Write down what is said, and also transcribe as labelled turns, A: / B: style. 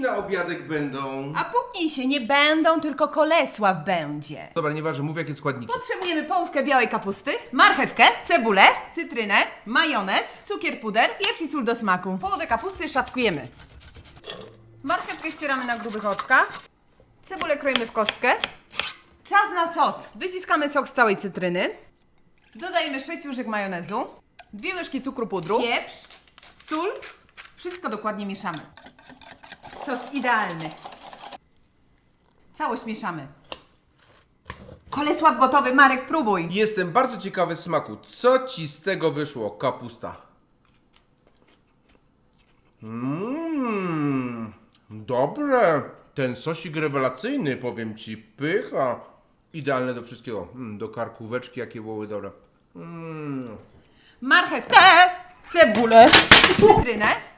A: na obiadek będą?
B: A puknij się, nie będą, tylko Kolesław będzie.
A: Dobra, nieważne, mów jakie składniki.
B: Potrzebujemy połówkę białej kapusty, marchewkę, cebulę, cytrynę, majonez, cukier puder, pieprz i sól do smaku. Połowę kapusty szatkujemy. Marchewkę ścieramy na grubych oczkach. Cebulę kroimy w kostkę. Czas na sos. Wyciskamy sok z całej cytryny. Dodajemy 6 łyżek majonezu, dwie łyżki cukru pudru, pieprz, sól. Wszystko dokładnie mieszamy. Sos idealny. Całość mieszamy. Kolesław gotowy, Marek, próbuj.
A: Jestem bardzo ciekawy smaku. Co ci z tego wyszło, kapusta? Mmm, dobre. Ten sosik rewelacyjny, powiem ci. Pycha. Idealne do wszystkiego. Mm, do karkóweczki, jakie były dobre. Mm.
B: Marchewkę, cebulę, cytrynę,